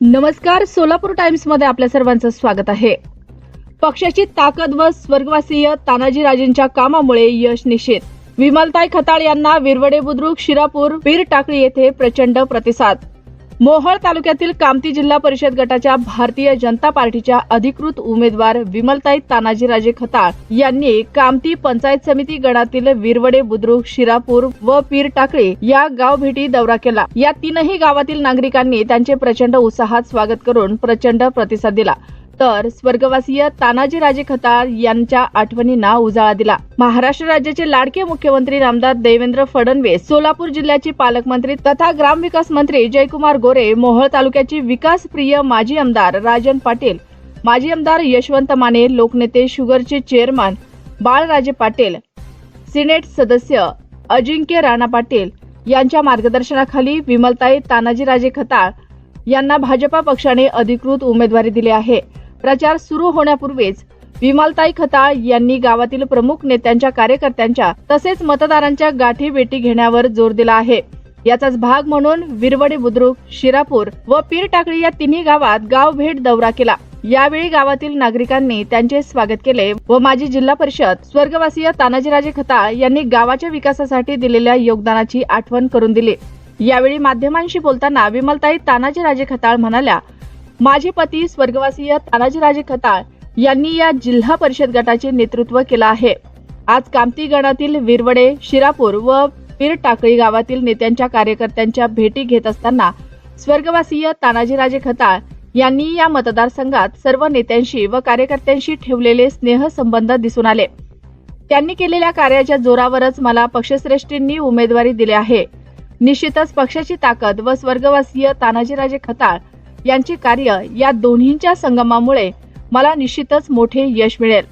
नमस्कार सोलापूर टाइम्समध्ये आपल्या सर्वांचं स्वागत आहे. पक्षाची ताकद व स्वर्गवासीय तानाजी राजेंच्या कामामुळे यश निश्चित. विमलताई खताळ यांना विरवडे बुद्रुक शिरापूर वीर टाकळी येथे प्रचंड प्रतिसाद. मोहोळ तालुक्यातील कामती जिल्हा परिषद गटाच्या भारतीय जनता पार्टीच्या अधिकृत उमेदवार विमलताई तानाजीराजे खताळ यांनी कामती पंचायत समिती गणातील विरवडे बुद्रुक शिरापूर व पीर टाकळी या गाव भेटी दौरा केला. या तीनही गावातील नागरिकांनी त्यांचे प्रचंड उत्साहात स्वागत करून प्रचंड प्रतिसाद दिला. तर स्वर्गवासीय तानाजीराजे खतार यांच्या आठवणींना उजाळा दिला. महाराष्ट्र राज्याचे लाडके मुख्यमंत्री नामदार देवेंद्र फडणवीस सोलापूर जिल्ह्याचे पालकमंत्री तथा ग्रामविकास मंत्री जयकुमार गोरे मोहोळ तालुक्याचे विकासप्रिय माजी आमदार राजन पाटील माजी आमदार यशवंत माने लोकनेते शुगरचे चेअरमन बाळराजे पाटील सिनेट सदस्य अजिंक्य राणा पाटील यांच्या मार्गदर्शनाखाली विमलताई तानाजीराजे खताळ यांना भाजपा पक्षाने अधिकृत उमेदवारी दिली आहे. प्रचार सुरू होण्यापूर्वीच विमलताई खताळ यांनी गावातील प्रमुख नेत्यांच्या कार्यकर्त्यांच्या तसेच मतदारांच्या गाठी भेटी घेण्यावर जोर दिला आहे. याचाच भाग म्हणून विरवडे बुद्रुक शिरापूर व पीर टाकळी या तिन्ही गावात गाव भेट दौरा केला. यावेळी गावातील नागरिकांनी त्यांचे स्वागत केले व माजी जिल्हा परिषद स्वर्गवासीय तानाजीराजे खताळ यांनी गावाच्या विकासासाठी दिलेल्या योगदानाची आठवण करून दिली. यावेळी माध्यमांशी बोलताना विमलताई तानाजीराजे खताळ म्हणाल्या माझे पती स्वर्गवासीय तानाजीराजे खताळ यांनी या जिल्हा परिषद गटाचे नेतृत्व केलं आहे. आज कामती गणातील विरवडे शिरापूर व पीर टाकळी गावातील नेत्यांच्या कार्यकर्त्यांच्या भेटी घेत असताना स्वर्गवासीय तानाजीराजे खताळ यांनी या मतदारसंघात सर्व नेत्यांशी व कार्यकर्त्यांशी ठेवलेले स्नेहसंबंध दिसून आले. त्यांनी केलेल्या कार्याच्या जोरावरच मला पक्षश्रेष्ठींनी उमेदवारी दिली आहे. निश्चितच पक्षाची ताकद व स्वर्गवासीय तानाजीराजे खताळ यांचे कार्य या दोन्हींच्या संगमामुळे मला निश्चितच मोठे यश मिळेल.